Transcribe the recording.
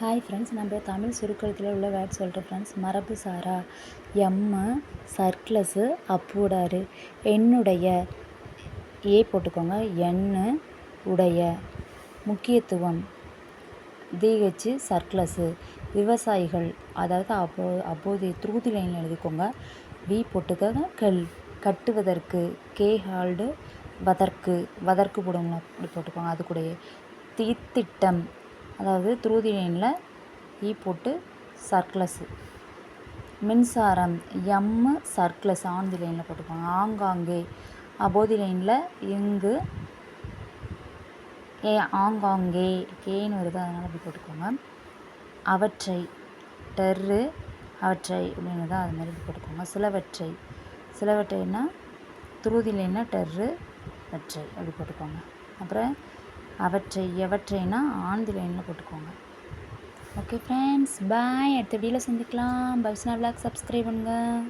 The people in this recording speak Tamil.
ஹாய் ஃப்ரெண்ட்ஸ் நம்ம தமிழ் சுருக்கெழுத்தில் உள்ள வேர்ட் சொல்கிறேன் ஃப்ரெண்ட்ஸ் மரபு சாரா எம்மு சர்க்ளஸு அப்புடாரு என்னுடைய ஏ போட்டுக்கோங்க. எண்ணு உடைய. முக்கியத்துவம் டிஹெச்சு சர்க்ளஸு விவசாயிகள் அதாவது அப்போ அப்போதைய த்ரூதி லைனில் எழுதிக்கோங்க. வி போட்டுக்கோங்க. கல் கட்டுவதற்கு கே ஹால்டு வதற்கு. வதற்கு போடுங்க இப்படி போட்டுக்கோங்க. அது கூடயே தீத்திட்டம். அதாவது த்ரூதி லைனில் ஈ போட்டு சர்க்ளஸு மின்சாரம் எம்மு சர்க்ளஸ் ஆந்தி லைனில் போட்டுப்பாங்க ஆங்காங்கே. அபோதி லைனில் இங்கு. ஏ ஆங்காங்கே. கேன்னு வருது அதனால் அப்படி போட்டுக்கோங்க. அவற்றை டெர்ரு அவற்றை அப்படின்னு தான் அது மாதிரி போட்டுக்கோங்க. சிலவற்றை. சிலவற்றைன்னா துருதி லைன்னா டெர்ரு வற்றை அப்படி போட்டுக்கோங்க. அப்புறம் அவற்றை எவற்றைனா ஆந்தி லைனில் போட்டுக்கோங்க. ஓகே ஃப்ரெண்ட்ஸ் பாய் அடுத்த வீடியோவில் சந்திக்கலாம். பவிஸ்னா விளாக் சப்ஸ்கிரைப் பண்ணுங்கள்